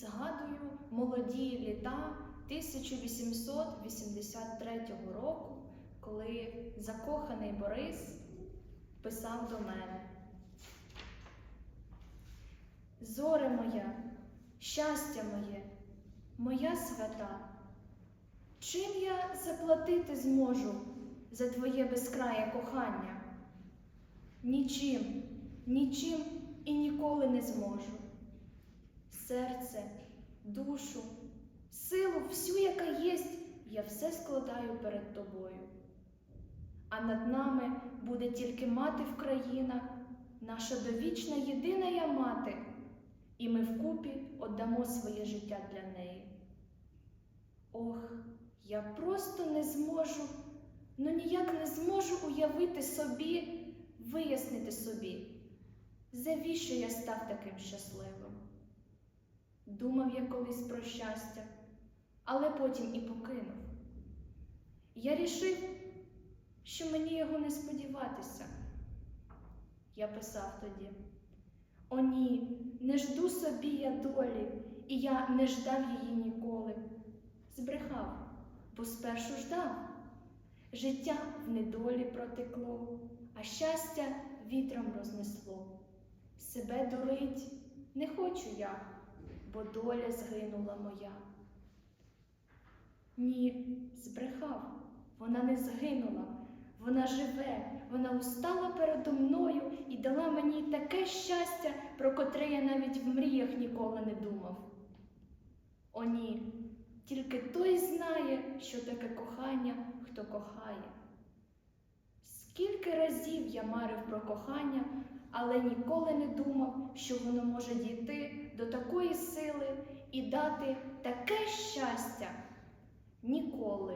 згадую молоді літа 1883 року, коли закоханий Борис писав до мене. Зоре моя, щастя моє, моя свята, чим я заплатити зможу за твоє безкрає кохання? Нічим, нічим і ніколи не зможу. Серце, душу, силу, всю, яка єсть, я все складаю перед тобою. А над нами буде тільки мати Вкраїна, наша довічна єдина я мати, і ми вкупі отдамо своє життя для неї. Ох, я просто не зможу, ну ніяк не зможу уявити собі, вияснити собі, завіщо я став таким щасливим. Думав я колись про щастя, але потім і покинув. Я рішив, що мені його не сподіватися. Я писав тоді: О, ні, не жду собі я долі, і я не ждав її ніколи. Збрехав, бо спершу ждав. Життя в недолі протекло, а щастя вітром рознесло. Себе дурить не хочу я, бо доля згинула моя. Ні, збрехав, вона не згинула, вона живе, вона устала передо мною і дала мені таке щастя, про котре я навіть в мріях ніколи не думав. О, ні, тільки той знає, що таке кохання, хто кохає. Скільки разів я марив про кохання, але ніколи не думав, що воно може дійти і дати таке щастя. Ніколи.